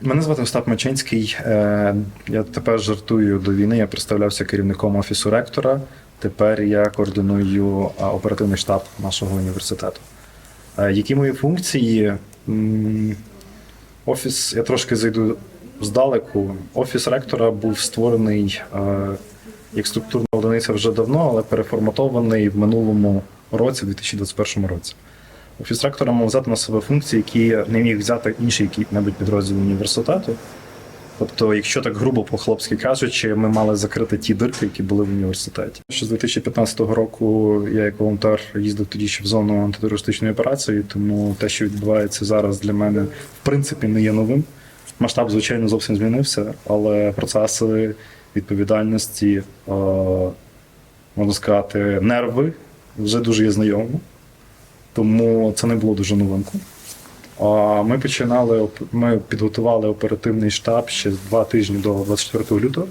Мене звати Остап Мачинський. Е, Я тепер жартую до війни. Я представлявся керівником офісу ректора. Тепер я координую оперативний штаб нашого університету. Е, Які мої функції? Офіс, я трошки зайду здалеку. Офіс ректора був створений е, як структурна одиниця вже давно, але переформатований в минулому році, в 2021 році. Офіс ректора мав взяти на себе функції, які не міг взяти інший який-небудь підрозділ університету. Тобто, якщо так грубо по-хлопськи кажучи, ми мали закрити ті дирки, які були в університеті. Ще з 2015 року я як волонтер їздив тоді ще в зону антитерористичної операції, тому те, що відбувається зараз для мене, в принципі, не є новим. Масштаб, звичайно, зовсім змінився, але процеси відповідальності, е, можна сказати, нерви вже дуже є знайомі тому це не було дуже новинку. Ми починали, ми підготували оперативний штаб ще два тижні до 24 лютого.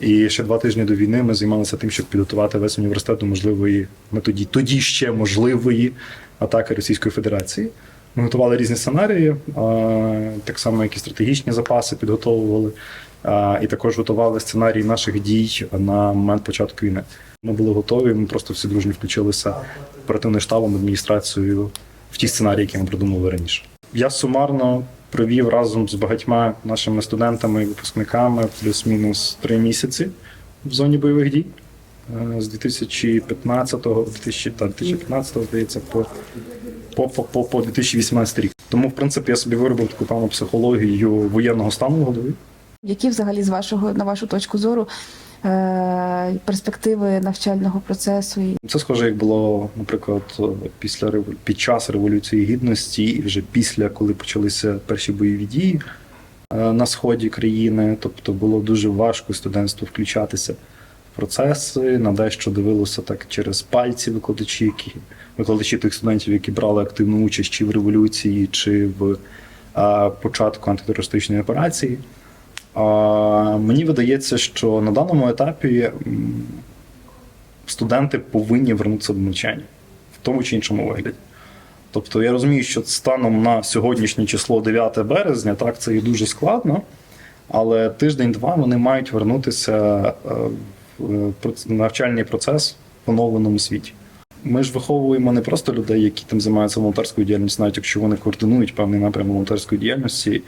І ще два тижні до війни ми займалися тим, щоб підготувати весь університет до можливої, ми тоді, тоді ще можливої атаки Російської Федерації. Ми готували різні сценарії, так само, як і стратегічні запаси підготовували, і також готували сценарії наших дій на момент початку війни. Ми були готові, ми просто всі дружні включилися оперативним штабом, адміністрацією в ті сценарії, які ми придумали раніше. Я сумарно провів разом з багатьма нашими студентами і випускниками плюс-мінус три місяці в зоні бойових дій. Е, З 2015 2000, та, 2015 здається, по, по, по, по, по 2018 рік. Тому, в принципі, я собі виробив таку певну психологію воєнного стану в голові. Які взагалі з вашого на вашу точку зору перспективи навчального процесу? Це схоже, як було, наприклад, після під час революції гідності, і вже після, коли почалися перші бойові дії е, на сході країни. Тобто було дуже важко студентству включатися процеси. На дещо дивилося так через пальці викладачі, які викладачі тих студентів, які брали активну участь чи в революції, чи в е, початку антитерористичної операції. Мені видається, що на даному етапі студенти повинні вернутися до навчання в тому чи іншому вигляді. Тобто я розумію, що станом на сьогоднішнє число 9 березня, так, це є дуже складно, але тиждень-два вони мають вернутися е, в е, навчальний процес в оновленому світі. Ми ж виховуємо не просто людей, які там займаються волонтерською діяльністю, навіть якщо вони координують певний напрям волонтерської діяльності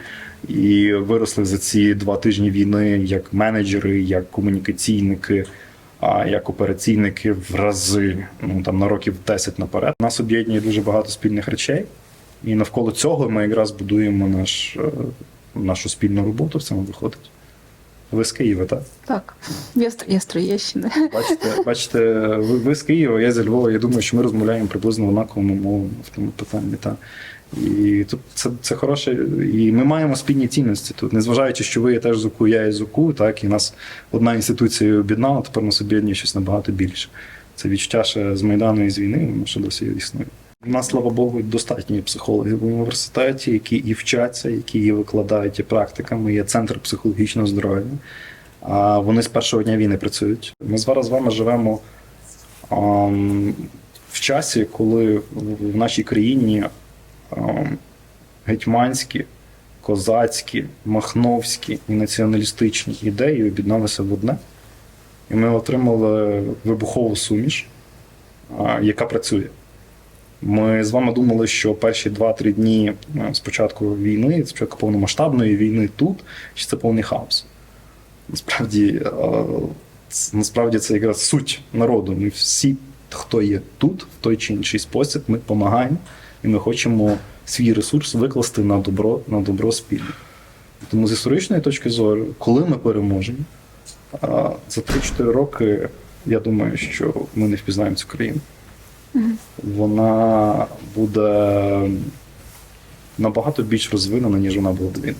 і виросли за ці два тижні війни як менеджери, як комунікаційники, а як операційники в рази, ну там на років 10 наперед. Нас об'єднує дуже багато спільних речей, і навколо цього ми якраз будуємо наш, е, нашу спільну роботу. В цьому виходить. Ви з Києва, так? так, я, з- я з Троєщини. Бачите, бачите, ви, ви з Києва, я зі Львова. Я думаю, що ми розмовляємо приблизно однаковими мовами в тому питанні. Та. І тут це, це хороше. І ми маємо спільні цінності тут, незважаючи, що ви є теж з УКУ, я є з УКУ, так, і нас одна інституція об'єднала, тепер нас об'єднує щось набагато більше. Це відчуття ще з Майдану і з війни, воно ще досі існує. У нас, слава Богу, достатньо психологів в університеті, які і вчаться, які і викладають і практиками. Є центр психологічного здоров'я. А вони з першого дня війни працюють. Ми зараз з вами живемо в часі, коли в- нашій країні гетьманські, козацькі, махновські і націоналістичні ідеї об'єдналися в одне. І ми отримали вибухову суміш, яка працює. Ми з вами думали, що перші 2-3 дні е, з початку війни, з початку повномасштабної війни тут, що це повний хаос. Насправді, е, насправді це якраз суть народу. Ми всі, хто є тут, в той чи інший спосіб, ми допомагаємо і ми хочемо свій ресурс викласти на добро, на добро спільне. Тому з історичної точки зору, коли ми переможемо, е, за 3-4 роки, я думаю, що ми не впізнаємо цю країну. Вона буде набагато більш розвинена, ніж вона була до війни.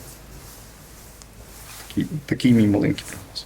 Такий, такий мій маленький прогноз.